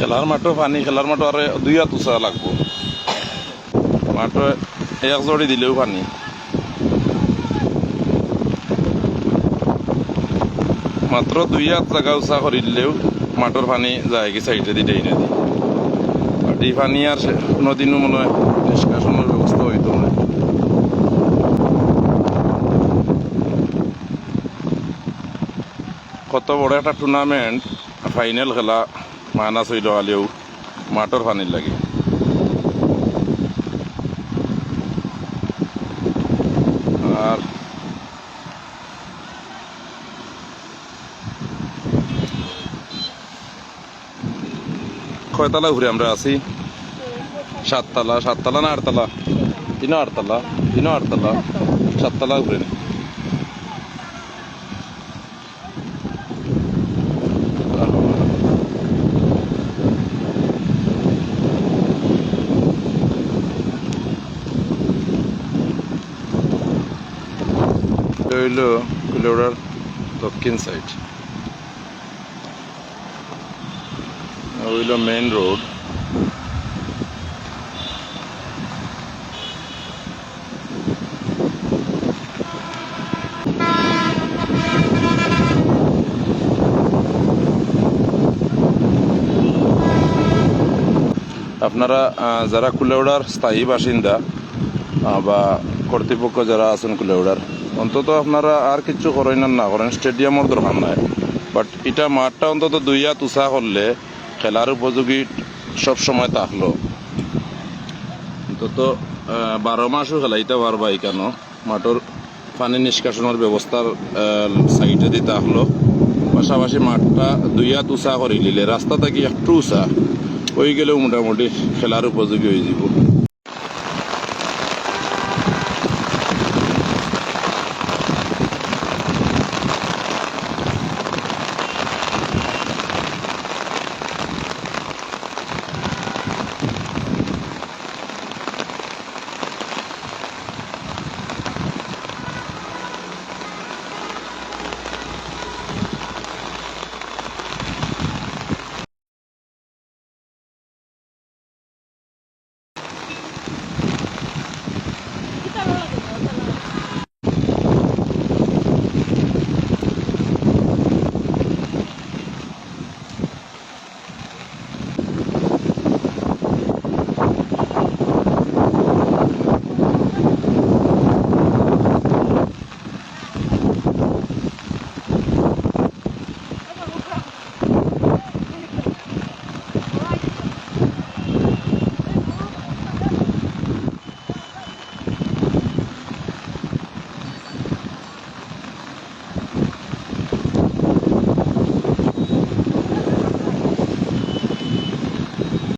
খেলার মাঠও পানি খেলার মাঠও আর দুই হাত উঁচা লাগবো। মাঠও এক জড়ি দিলেও পানি। মাত্র দুই হাত জায়গা উঁচা করে দিলেও মাঠর পানি যায় কি সাইডে দি দেই নদী। আর এই পানি আর কোনোদিনও মনে হয় নিষ্কাশনের ব্যবস্থা হইতো না কত বড় একটা টুর্নামেন্ট ফাইনাল খেলা। মাইনাস হইল আলিও মাঠর পানির লাগে। আর কয়তলা ঘুরে আমরা আছি? সাততলা সাততলা না আটতলা তিনও আটতলা তিনও আটতলা সাততলা ঘুরে নি। এটা হইল কুলেউড়ার দক্ষিণ সাইড হইল মেইন রোড আপনারা যারা কুলেউড়ার স্থায়ী বাসিন্দা বা কর্তৃপক্ষ যারা আছেন কুলেউড়ার অন্তত আপনারা আর কিছু করেন না, করেন স্টেডিয়ামের দরকার নাই। বাট এটা মাঠটা অন্তত দুই হাত উঁচা করলে খেলার উপযোগী সব সময় থাকল। অন্তত বারো মাসও খেলাইতে পারবা কেন মাঠের পানি নিষ্কাশনের ব্যবস্থার সাইডে দিতে হলো। পাশাপাশি মাঠটা দুই হাত উঁচা করে নিলে রাস্তা থেকে একটু উঁচা? হয়ে গেলেও মোটামুটি খেলার উপযোগী হয়ে যাব